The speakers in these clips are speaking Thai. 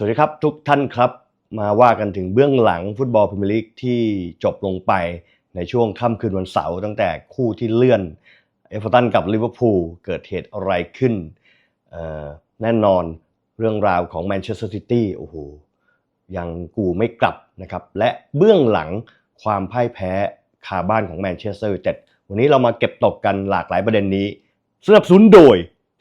สวัสดีครับทุกท่านครับมาว่ากันถึงเบื้องหลังฟุตบอลพรีเมียร์ลีกที่จบลงไปในช่วงค่ำคืนวันเสาร์ตั้งแต่คู่ที่เลื่อนเอฟเวอร์ตันกับลิเวอร์พูลเกิดเหตุอะไรขึ้น แน่นอนเรื่องราวของแมนเชสเตอร์ซิตี้โอ้โหยังกูไม่กลับนะครับ และเบื้องหลังความพ่ายแพ้คาบ้านของแมนเชสเตอร์ยูไนเต็ดวันนี้เรามาเก็บตกกันหลากหลายประเด็นนี้สนับสนุนโดย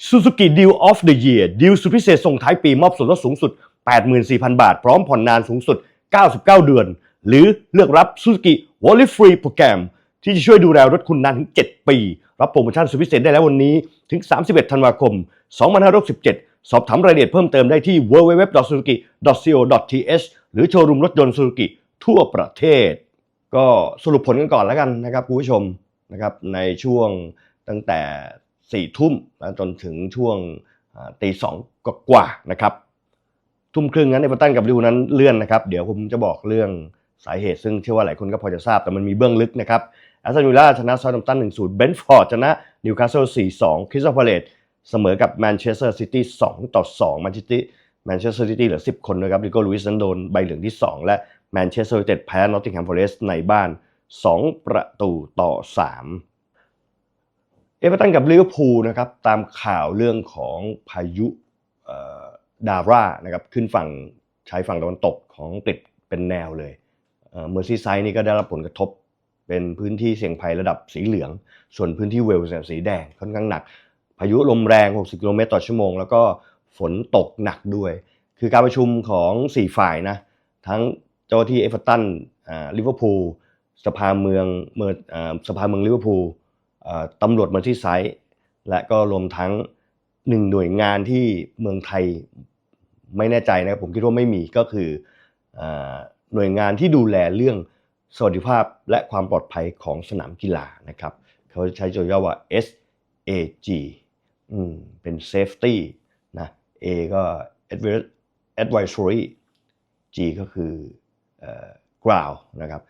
Suzuki Deal of the Year ดีลสุดพิเศษส่งท้ายปีมอบส่วนลดสูงสุด 84,000 บาท พร้อมผ่อนนานสูงสุด 99 เดือน หรือเลือกรับ Suzuki w a l l e Free โปรแกรมที่จะช่วยดูแลรถคุณนานถึง 7 ปี รับโปรโมชั่นสุดพิเศษได้แล้ววันนี้ถึง 31 ธันวาคม 2567 สอบถามรายละเอียดเพิ่มเติมได้ที่ www.suzuki.co.th หรือโชว์รูมรถยนต์ Suzuki ทั่วประเทศ ก็สรุปผลกันก่อนแล้วกันนะครับคุณผู้ชมนะครับในช่วงตั้งแต่สี่ทุ่มจนถึงช่วงตีสองกว่านะครับ ทุ่มครึ่งนั้นเอเวอร์ตันกับลิเวอร์พูลนั้นเลื่อนนะครับ เดี๋ยวผมจะบอกเรื่องสาเหตุซึ่งเชื่อว่าหลายคนก็พอจะทราบแต่มันมีเบื้องลึกนะครับแอสตันวิลล่าชนะซา u t ัมตัน1-0เบนฟอร์ดชนะนิวคาสเซิล4-2คริสตัลพาเลตเสมอกับแมนเชสเตอร์ซิตี้2ต่อ2แมนเชสเตอร์แมนเชสเตอร์ซิตี้เหลือ10คนนะครับลิโก้ลุยส์นั้นโดนใบเหลืองที่2และแมนเชสเตอร์ยูไนเต็ดแพ้นอตติงแฮมฟอเรสต์ในบ้าน2ประตูต่อ3เอเวอร์ตันกับลิเวอร์พูลนะครับตามข่าวเรื่องของพายุเอ่อ ดารานะครับขึ้นฝั่งชายฝั่งตะวันตกของอังกฤษเป็นแนวเลยเมอร์ซีไซด์นี่ก็ได้รับผลกระทบ เป็นพื้นที่เสี่ยงภัยระดับสีเหลือง ส่วนพื้นที่เวลส์สีแดงค่อนข้างหนัก พายุลมแรง 60 กิโลเมตรต่อชั่วโมง แล้วก็ฝนตกหนักด้วย คือการประชุมของ 4 ฝ่ายนะ ทั้งเจ้าที่เอเวอร์ตันลิเวอร์พูลสภาเมืองเมืองอ่าสภาเมืองลิเวอร์พูลตำรวจเมืองที่ไซต์และก็รวมทั้ง หนึ่งหน่วยงานที่เมืองไทยไม่แน่ใจนะครับผมคิดว่าไม่มีก็คืออหน่วยงานที่ดูแลเรื่องสวัสดิภาพและความปลอดภัยของสนามกีฬานะครับ เขาใช้ตัวย่อว่า SAG อืมเป็น safety นะ A ก็ AdvisoryG ก็คืออ ground นะครับ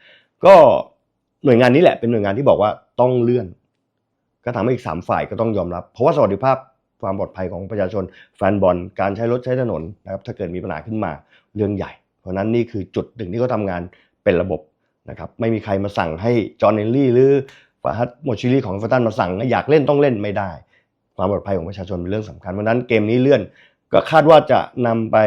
ก็หน่วยงานนี้แหละเป็นหน่วยงานที่บอกว่าต้องเลื่อน ก็ทำให้อีกสามฝ่ายก็ต้องยอมรับ เพราะว่าสวัสดิภาพ ความปลอดภัยของประชาชน แฟนบอลการใช้รถใช้ถนนนะครับถ้าเกิดมีปัญหาขึ้นมาเรื่องใหญ่ เพราะนั้นนี่คือจุดหนึ่งที่เขาทำงานเป็นระบบนะครับไม่มีใครมาสั่งให้จอห์นเนลลี่หรือฟาฮัดโมชิลี่ของเอเวอร์ตันมาสั่งอยากเล่นต้องเล่นไม่ได้ ความปลอดภัยของประชาชนเป็นเรื่องสำคัญเพราะนั้นเกมนี้เลื่อน ก็คาดว่าจะนำไป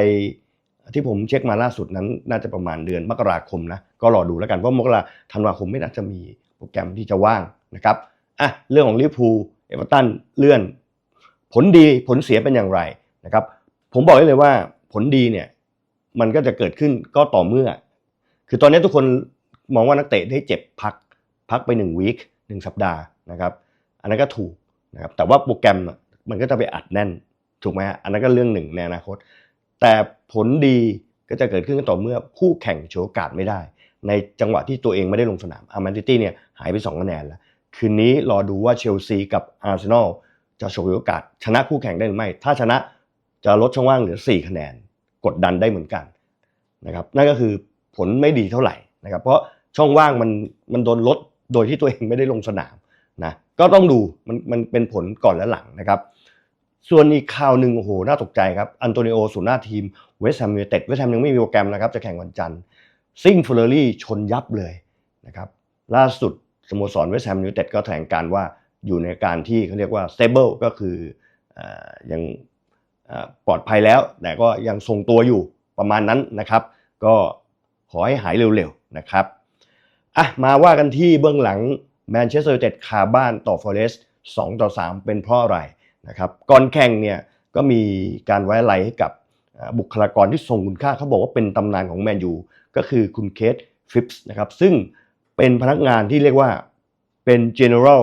ที่ผมเช็คมาล่าสุดนั้นน่าจะประมาณเดือนมกราคมนะก็รอดูแล้วกันเพราะมกราธันวาคมไม่น่าจะมีโปรแกรมที่จะว่างนะครับอะเรื่องของลิเวอร์พูลเอเวอร์ตันเลื่อน ผลดีผลเสียเป็นอย่างไรนะครับ ผมบอกได้เลยว่าผลดีเนี่ยมันก็จะเกิดขึ้นก็ต่อเมื่อ คือตอนนี้ทุกคนมองว่านักเตะได้เจ็บพักพักไปหนึ่งวีคหนึ่งสัปดาห์นะครับอันนั้นก็ถูกนะครับแต่ว่าโปรแกรมมันก็จะไปอัดแน่นถูกไหมฮะอันนั้นก็เรื่องหนึ่งในอนาคต แต่ผลดีก็จะเกิดขึ้นก็ต่อเมื่อคู่แข่งโชว์โอกาสไม่ได้ ในจังหวะที่ตัวเองไม่ได้ลงสนามอาร์แมนซิตี้เนี่ยหายไป2คะแนนแล้ว คืนนี้รอดูว่าเชลซีกับอาร์เซนอล จะโชว์โอกาส ชนะคู่แข่งได้หรือไม่ ถ้าชนะจะลดช่องว่างเหลือ 4 คะแนน กดดันได้เหมือนกันนะครับนั่นก็คือผลไม่ดีเท่าไหร่นะครับเพราะช่องว่างมันมันโดนลดโดยที่ตัวเองไม่ได้ลงสนามนะก็ต้องดูมันมันเป็นผลก่อนและหลังนะครับ ส่วนอีกข่าวหนึ่งโอ้โหน่าตกใจครับอันโตนิโอสุนย์หน้าทีมเวสต์แฮมยูไนเต็ดเวสต์แฮมยังไม่มีโปรแกรมนะครับจะแข่งวันจันทร์ซิ่งฟอเรอรี่ชนยับเลยนะครับล่าสุดสโมสรเวสต์แฮมยูไนเต็ดก็แถลงการว่า อยู่ในการที่เขาเรียกว่า stable ก็คืออยังปลอดภัยแล้ว แต่ก็ยังทรงตัวอยู่ประมาณนั้นนะครับ ก็ขอให้หายเร็วๆนะครับอะมาว่ากันที่เบื้องหลังแมนเชสเตอร์ยูไนเต็ดคาบ้านต่อฟอเรสต์2ต่อ 3 เป็นเพราะอะไรนะครับก่อนแข่งเนี่ยก็มีการไว้อะไรให้กับบุคลากรที่ทรงคุณค่าเขาบอกว่าเป็นตำนานของแมนยูก็คือคุณเคทฟิปส์นะครับซึ่งเป็นพนักงานที่เรียกว่าเป็น general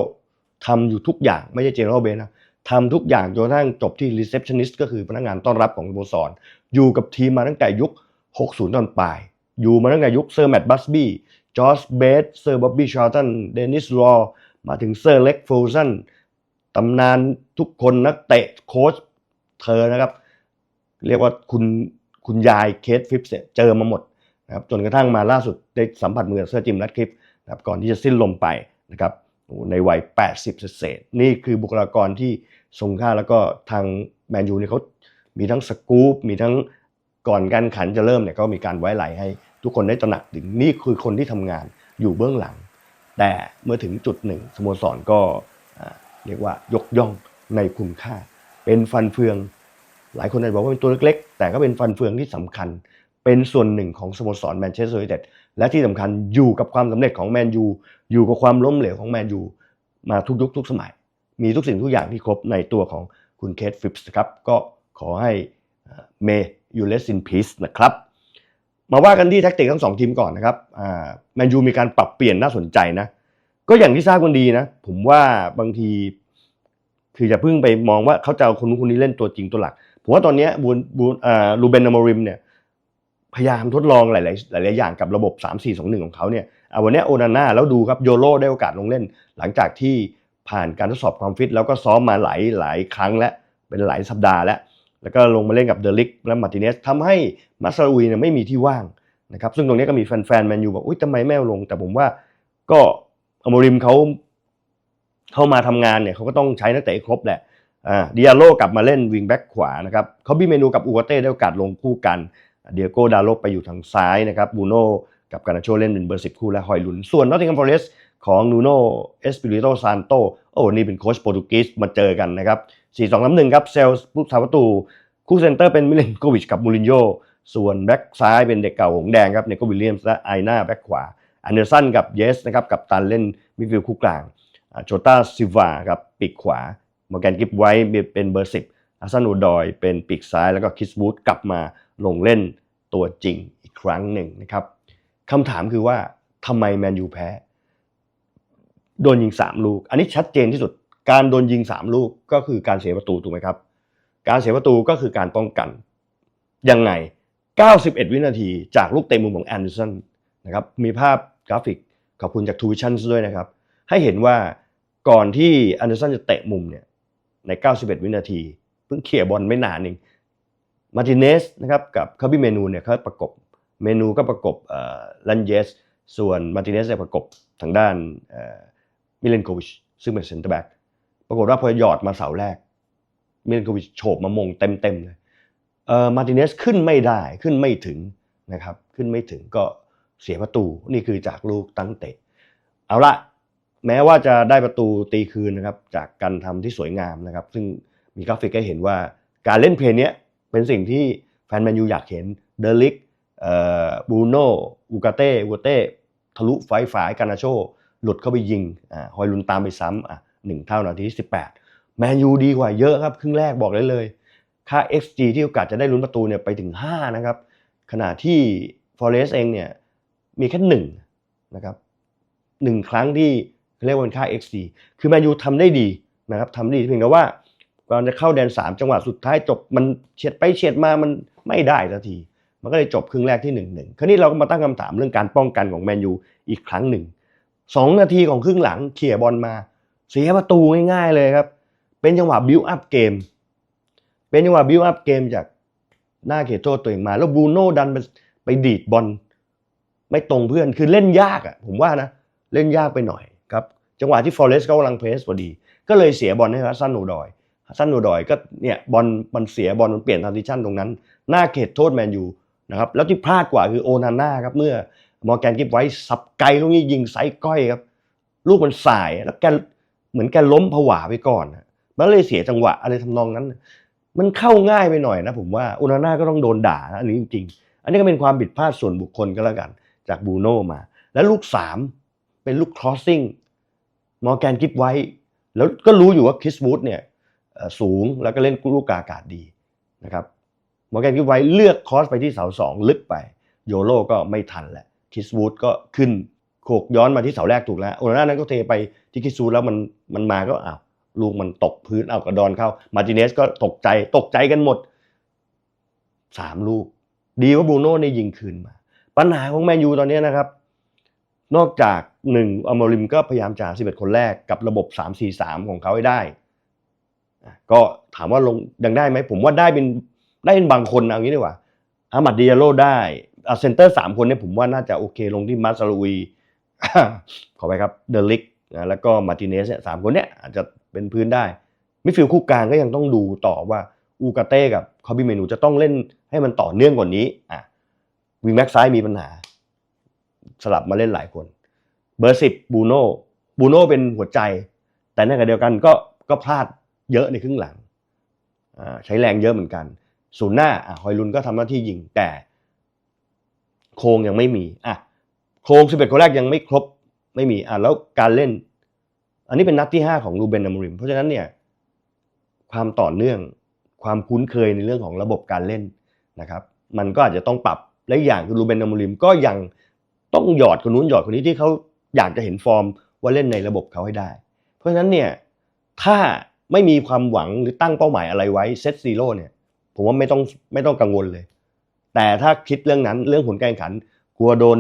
ทำอยู่ทุกอย่างไม่ใช่ general b a s นะทำทุกอย่างจนกระทั่งจบที่ receptionist ก็คือพนักงานต้อนรับของสโมสรอยู่กับทีมมาตั้งแต่ยุค 60 ตอนปลาย อยู่มาตั้งแต่ยุคเซอร์แมตต์บัสบี้จอร์จเบสเซอร์บ๊อบบี้ชาร์ตันเดนิสรอมาถึงเซอร์เล็กฟูซันตำนานทุกคนนักเตะโค้ชเธอนะครับ เรียกว่าคุณคุณยายเคสฟิปส์เเจอมาหมดนะครับจนกระทั่งมาล่าสุดได้สัมผัสมือกับเซอร์จิมรัดคลิฟนะครับก่อนที่จะสิ้นลมไปนะครับ ในวัย 80 เศษ นี่คือบุคลากรที่ทรงค่าแล้วก็ทางแมนยูเนี่ยเขามีทั้งสกู๊ปมีทั้งก่อนการขันจะเริ่มเนี่ยก็มีการไว้ไหลให้ทุกคนได้ตระหนักถึงนี่คือคนที่ทำงานอยู่เบื้องหลัง แต่เมื่อถึงจุดหนึ่งสโมสรก็เรียกว่ายกย่องในคุณค่า เป็นฟันเฟือง หลายคนอาจจะบอกว่าเป็นตัวเล็กๆ แต่ก็เป็นฟันเฟืองที่สำคัญ เป็นส่วนหนึ่งของสโมสรแมนเชสเตอร์ยูไนเต็ด และที่สำคัญอยู่กับความสำเร็จของแมนยูอยู่กับความล้มเหลวของแมนยูมาทุกยุคทุกสมัย มีทุกสิ่งทุกอย่างที่ครบในตัวของคุณเคทฟิปส์ครับก็ขอให้เมย์ยูเลสินพีซนะครับ มาว่ากันที่แท็กติกทั้งสองทีมก่อนนะครับแมนยูมีการปรับเปลี่ยนน่าสนใจนะ ก็อย่างที่ทราบกันดีนะ ผมว่าบางทีคือจะเพิ่งไปมองว่าเขาจะเอาคนนู้นคนนี้เล่นตัวจริงตัวหลัก ผมว่าตอนนี้บูนบูนอ่าลูเบนอมอริมเนี่ย พยายามทดลองหลาย ๆ หลาย ๆ อย่างกับระบบ 3 4 2 1 ของเขาเนี่ยเอาวันนี้โอนาน่าแล้วดูครับโยโรได้โอกาสลงเล่น หลังจากที่ผ่านการทดสอบความฟิต แล้วก็ซ้อมมาหลายหลายครั้งแล้วเป็นหลายสัปดาห์แล้ว แล้วก็ลงมาเล่นกับเดลิกและมาร์ติเนสทำให้มาซาอุยเนี่ยไม่มีที่ว่างนะครับซึ่งตรงนี้ก็มีแฟนๆแมนยูบอกอุ้ยทำไมไม่ลง แต่ผมว่าก็อมริมเขาเข้ามาทำงานเนี่ยเขาก็ต้องใช้นักเตะครบแหละอ่าดิอาโลกลับมาเล่นวิงแบ็กขวานะครับเขาบีเมนูกับอูกาเต้ได้โอกาสลงคู่กัน เดียโก้ดาโลไปอยู่ทางซ้ายนะครับบูโน่กับการนาโชเล่นเป็นเบอร์สิบคู่และหอยลุน ส่วนนอตติงแฮมฟอเรสของนูโน่เอสปิริโตซานโตโอ้นี่เป็นโค้ชโปรตุเกสมาเจอกันนะครับ4 2 3 1ครับเซลส์ผู้สาประตู คู่เซนเตอร์เป็นมิเลนโกวิชกับมูรินโญ่ส่วนแบ็กซ้ายเป็นเด็กเก่าหงแดงครับเนโกวิลเลียมส์และไอน่าแบ็กขวาอันเดอร์สันกับเยสนะครับกับตันเล่นมิดฟิลด์คู่กลางโจตาซิวาครับปีกขวามอร์แกนกิฟไว้เป็นเบอร์สิบ อาซันอูดอยเป็นปีกซ้ายแล้วก็คิสบูธกลับมาลงเล่นตัวจริงอีกครั้งหนึ่งนะครับคำถามคือว่าทำไมแมนยูแพ้ โดนยิง 3 ลูก อันนี้ชัดเจนที่สุดการโดนยิง 3 ลูกก็คือการเสียประตูถูกไหมครับ การเสียประตูก็คือการป้องกัน ยังไง 91 วินาทีจากลูกเตะมุมของแอนเดอร์สันนะครับมีภาพกราฟิกขอบคุณจากทูวิชั่นด้วยนะครับ ให้เห็นว่าก่อนที่แอนเดอร์สันจะเตะมุมเนี่ยใน 91 วินาที เพิ่งเขี่ยบอลไม่นานเองมาร์ติเนสนะครับกับคาบิเมนูเนี่ยเขาประกบเมนูก็ประกบลันเยส ส่วนมาร์ติเนสเนี่ยประกบทางด้านมิเลนโควิชซึ่งเป็นเซนเตอร์แบ็กปรากฏว่าพอหยอดมาเสาแรกมิเลนโควิชโฉบมามงเต็มๆเลยเอ่อมาร์ติเนสขึ้นไม่ได้ขึ้นไม่ถึงนะครับขึ้นไม่ถึงก็เสียประตูนี่คือจากลูกตั้งเตะ เอาละแม้ว่าจะได้ประตูตีคืนนะครับจากการทำที่สวยงามนะครับ ซึ่ง มีกราฟิกให้เห็นว่าการเล่นเพลงนี้เป็นสิ่งที่แฟนแมนยูอยากเห็นเดลิกเอ่อบูโน่อูกาเต้อูกาเต้ทะลุไฟฝายกานาโช หลุดเข้าไปยิงอ่าฮอยลุนตามไปซ้ำอะหนึ่งเท่านาทีที่สิบแปดแมนยูดีกว่าเยอะครับ ครึ่งแรกบอกเลยเลย ค่า XG ที่โอกาสจะได้ลุ้นประตูเนี่ยไปถึง 5 นะครับ ขณะที่ฟอเรสเองเนี่ยมีแค่หนึ่งนะครับหนึ่งครั้งที่เรียกว่าเป็นค่า XG คือแมนยูทำได้ดีนะครับทำได้ดีเพียงแต่ว่า ก่อนจะเข้าแดน3จังหวะสุดท้ายจบมันเฉียดไปเฉียดมามันไม่ได้สักที มันก็เลยจบครึ่งแรกที่1นึ่งหนึ่งคราวนี้เราก็มาตั้งคำถามเรื่องการป้องกันของแมนยูอีกครั้งหนึ่งสองนาทีของครึ่งหลังเขี่ยบอลมา เสียประตูง่ายๆเลยครับ เป็นจังหวะบิวอัพเกม เป็นจังหวะบิวอัพเกมจากหน้าเขตโทษตัวเองมา แล้วบูโน่ดันไปไปดีดบอลไม่ตรงเพื่อนคือเล่นยากอะผมว่านะเล่นยากไปหน่อยครับจังหวะที่ฟอเรสต์เขากำลังเพรสพอดี ก็เลยเสียบอลให้ฮัสซันโนดอย ฮัสซันโนดอยก็เนี่ยบอลมันเสียบอลมันเปลี่ยนทรานซิชันตรงนั้น หน้าเขตโทษแมนยูนะครับแล้วที่พลาดกว่าคือโอนาน่าครับเมื่อมอร์แกนกิฟไว้สับไกลลูกนี้ยิงไซก้อยครับ ลูกมันสายแล้วแกเหมือนแกล้มผวาไปก่อนนะมันเลยเสียจังหวะอะไรทำนองนั้น มันเข้าง่ายไปหน่อยนะผมว่าโอนาน่าก็ต้องโดนด่านะอันนี้จริงๆ อันนี้ก็เป็นความผิดพลาดส่วนบุคคลก็แล้วกัน จากบูโน่มา แล้วลูกสามเป็นลูกครอสซิ่งมอร์แกนกิฟไว้แล้วก็รู้อยู่ว่าคริสวูดเนี่ย สูงแล้วก็เล่นลูกกาอากาศดีนะครับมอร์แกนกิฟไว้เลือกคอสไปที่เสาสองลึกไป โยโรก็ไม่ทันแหละคิสวูดก็ขึ้นโขกย้อนมาที่เสาแรกถูกแล้วโอนาน่านั้นก็เทไปที่คิสวูดแล้วมันมันมาก็อ้าวลูกมันตกพื้นเอากระดอนเข้า มาร์ติเนสก็ตกใจตกใจกันหมดสามลูก ดีว่าบรูโน่ได้ยิงคืนมา ปัญหาของแมนยูตอนนี้นะครับ นอกจากหนึ่งอมริมก็พยายามจะหา11คนแรกกับระบบ3-4-3ของเขาให้ได้ ก็ถามว่าลงยังได้ไหมผมว่าได้เป็นได้เป็นบางคนเอางี้ดีกว่าอามัดดิยาโลได้อะเซนเตอร์สามคนเนี่ยผมว่าน่าจะโอเคลงที่มาซาลุยขอไปครับเดลิกนะแล้วก็มาร์ติเนสเนี่ยสามคนเนี่ยอาจจะเป็นพื้นได้มิดฟิลด์คู่กลางก็ยังต้องดูต่อว่าอูกาเต้กับคอบี้เมนูจะต้องเล่นให้มันต่อเนื่องกว่านี้อะวิงแบ็กซ้ายมีปัญหา สลับมาเล่นหลายคน เบอร์สิบบูโน่บูโน่เป็นหัวใจ แต่ในขณะเดียวกันก็ก็พลาด เยอะในครึ่งหลังใช้แรงเยอะเหมือนกัน ศูนย์หน้าอฮอยลุนก็ทำหน้าที่ยิงแต่โครงยังไม่มีอะโครงสิบเอ็ดคนแรกยังไม่ครบไม่มีอะแล้วการเล่น อันนี้เป็นนัดที่ห้าของรูเบนอมริม เพราะฉะนั้นเนี่ยความต่อเนื่องความคุ้นเคยในเรื่องของระบบการเล่นนะครับ มันก็อาจจะต้องปรับและอีกอย่างคือรูเบนอมริมก็ยังต้องหยอดคนนู้นหยอดคนนี้ที่เขาอยากจะเห็นฟอร์มว่าเล่นในระบบเขาให้ได้ เพราะฉะนั้นเนี่ยถ้า ไม่มีความหวังหรือตั้งเป้าหมายอะไรไว้เซตซีโร่เนี่ย ผมว่าไม่ต้องไม่ต้องกังวลเลย แต่ถ้าคิดเรื่องนั้นเรื่องผลการแข่งขัน กลัวโดน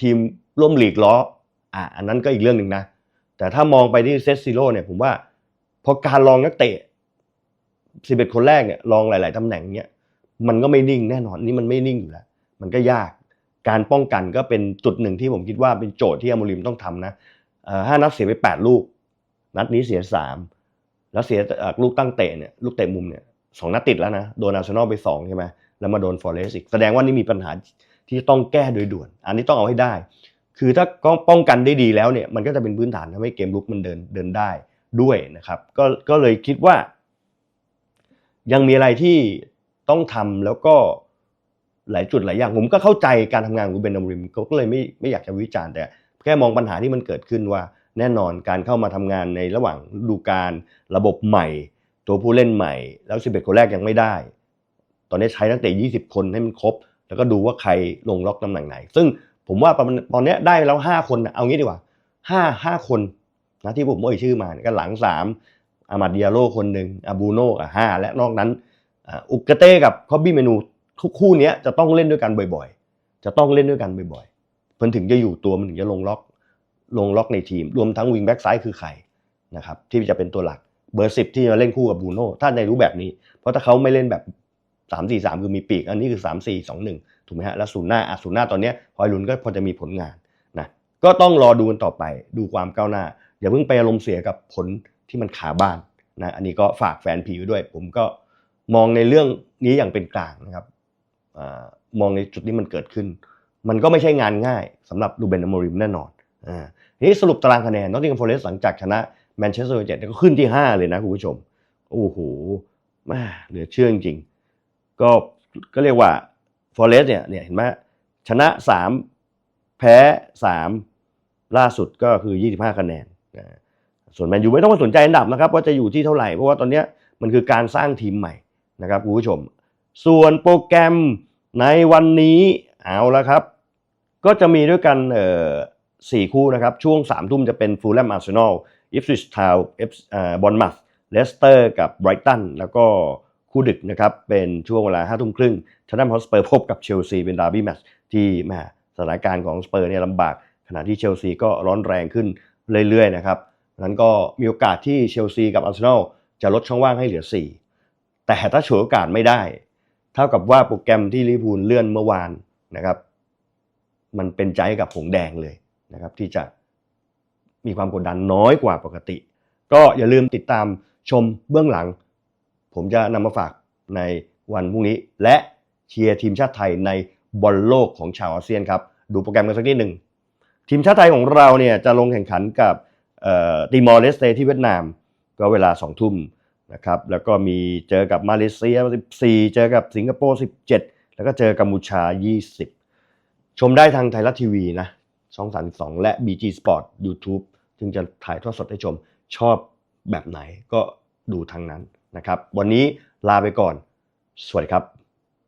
ทีมร่วมหลีกล้ออะอันนั้นก็อีกเรื่องหนึ่งนะ แต่ถ้ามองไปที่เซตซีโร่เนี่ยผมว่าพอการลองนักเตะ11คนแรกเนี่ยลองหลาย ๆตำแหน่งเนี่ยมันก็ไม่นิ่งแน่นอนนี่มันไม่นิ่งอยู่แล้ว มันก็ยากการป้องกันก็เป็นจุดหนึ่งที่ผมคิดว่าเป็นโจทย์ที่อโมริมต้องทำนะห้านัดเสียไปแปดลูก นัดนี้เสียสามแล้วเสียลูกตั้งเตะเนี่ยลูกเตะมุมเนี่ยสองนัดติดแล้วนะโดนอาร์เซนอลไปสองใช่ไหมแล้วมาโดนฟอร์เรสอีกแสดงว่านี่มีปัญหาที่ต้องแก้โดยด่วน อันนี้ต้องเอาให้ได้ คือถ้าป้องกันได้ดีแล้วเนี่ยมันก็จะเป็นพื้นฐานทำให้เกมลุกมันเดินเดินได้ด้วยนะครับ ก็ก็เลยคิดว่า ยังมีอะไรที่ต้องทำแล้วก็หลายจุดหลายอย่าง ผมก็เข้าใจการทำงานของเบนอมริมก็เลยไม่ไม่อยากจะวิจารณ์แต่แค่มองปัญหาที่มันเกิดขึ้นว่า แน่นอนการเข้ามาทำงานในระหว่างดูกาลระบบใหม่ ตัวผู้เล่นใหม่ แล้ว 11 คนแรกยังไม่ได้ ตอนนี้ใช้ตั้งแต่20 คนให้มันครบ แล้วก็ดูว่าใครลงล็อกตำแหน่งไหน ซึ่งผมว่าตอนนี้ได้แล้ว 5 คนนะเอางี้ดีกว่า 5 5 คนนะที่ผมเอ่ยชื่อมานี่ก็หลัง 3อามาดิอาโลคนหนึ่งอาบูโน่อะห้าและนอกนั้นอุกเกเต้กับคอบบี้เมนูทุกคู่นี้จะต้องเล่นด้วยกันบ่อยๆ จะต้องเล่นด้วยกันบ่อยๆเพื่อนถึงจะอยู่ตัวมันถึงจะลงล็อก ลงล็อกในทีม รวมทั้งวิงแบ็กซ้ายคือใครนะครับที่จะเป็นตัวหลักเบอร์สิบที่จะเล่นคู่กับบูโน่ถ้าในรู้แบบนี้ เพราะถ้าเขาไม่เล่นแบบสามสี่สามคือมีปีก อันนี้คือสามสี่สองหนึ่งถูกไหมฮะแล้วศูนย์หน้าอะศูนย์หน้าตอนนี้ฮอยลุนก็พอจะมีผลงานนะก็ต้องรอดูกันต่อไปดูความก้าวหน้า อย่าเพิ่งไปอารมณ์เสียกับผลที่มันขาบ้านนะอันนี้ก็ฝากแฟนผีด้วย ผมก็มองในเรื่องนี้อย่างเป็นกลางนะครับอมองในจุดที่มันเกิดขึ้น มันก็ไม่ใช่งานง่ายสำหรับลูเบนอโมริมแน่นอน อ่านี้สรุปตารางคะแนนนอตติงแฮมฟอเรสต์หลังจากชนะแมนเชสเตอร์ยูไนเต็ดก็ขึ้นที่ 5 เลยนะคุณผู้ชม โอ้โหม่เหลือเชื่อจริงๆก็ก็เรียกว่าฟอเรสต์เนี่ยเนี่ยเห็นไหมชนะ 3 แพ้ 3 ล่าสุดก็คือ 25 คะแนนนะส่วนแมนยูไม่ต้องมาสนใจอันดับนะครับ ว่าจะอยู่ที่เท่าไหร่ เพราะว่าตอนนี้มันคือการสร้างทีมใหม่นะครับคุณผู้ชม ส่วนโปรแกรมในวันนี้เอาละครับ ก็จะมีด้วยกันเอ่อ สี่คู่นะครับ ช่วง3ามทุ่มจะเป็นฟูลแลมอาร์เซนอลอิฟซิชทาวเอฟบอลมัสเลสเตอร์กับไบรตันแล้วก็คู่ดึกนะครับ เป็นช่วงเวลา5้าทุ่มครึ่งชนนัมฮอสเปอร์พบกับเชลซีเป็นดาร์บี้แมตช์ที่แมาสถานการณ์ของสเปอร์เนี่ยลำบาก ขณะที่เชลซีก็ร้อนแรงขึ้นเรื่อยๆนะครับนั้นก็มีโอกาสที่เชลซีกับอาร์เซนอลจะลดช่องว่างให้เหลือ 4 แต่ถ้าฉวยโอกาสไม่ได้ เท่ากับว่าโปรแกรมที่ลิเวอร์พูลเลื่อนเมื่อวานนะครับ มันเป็นใจกับผงแดงเลย นะครับที่จะมีความกดดันน้อยกว่าปกติ ก็อย่าลืมติดตามชมเบื้องหลัง ผมจะนำมาฝากในวันพรุ่งนี้ และเชียร์ทีมชาติไทยในบอลโลกของชาวอาเซียนครับ ดูโปรแกรมกันสักนิดหนึ่งทีมชาติไทยของเราเนี่ยจะลงแข่งขันกับติมอร์เลสเตที่เวียดนาม ก็เวลา2ทุ่มนะครับแล้วก็มีเจอกับมาเลเซีย 14 เจอกับสิงคโปร์ 17 แล้วก็เจอกัมพูชา 20 ชมได้ทางไทยรัฐทีวีนะ ช่อง 32 และ BG Sport YouTube จึงจะถ่ายทอดสดให้ชมชอบแบบไหนก็ดูทางนั้นนะครับ วันนี้ลาไปก่อน สวัสดีครับ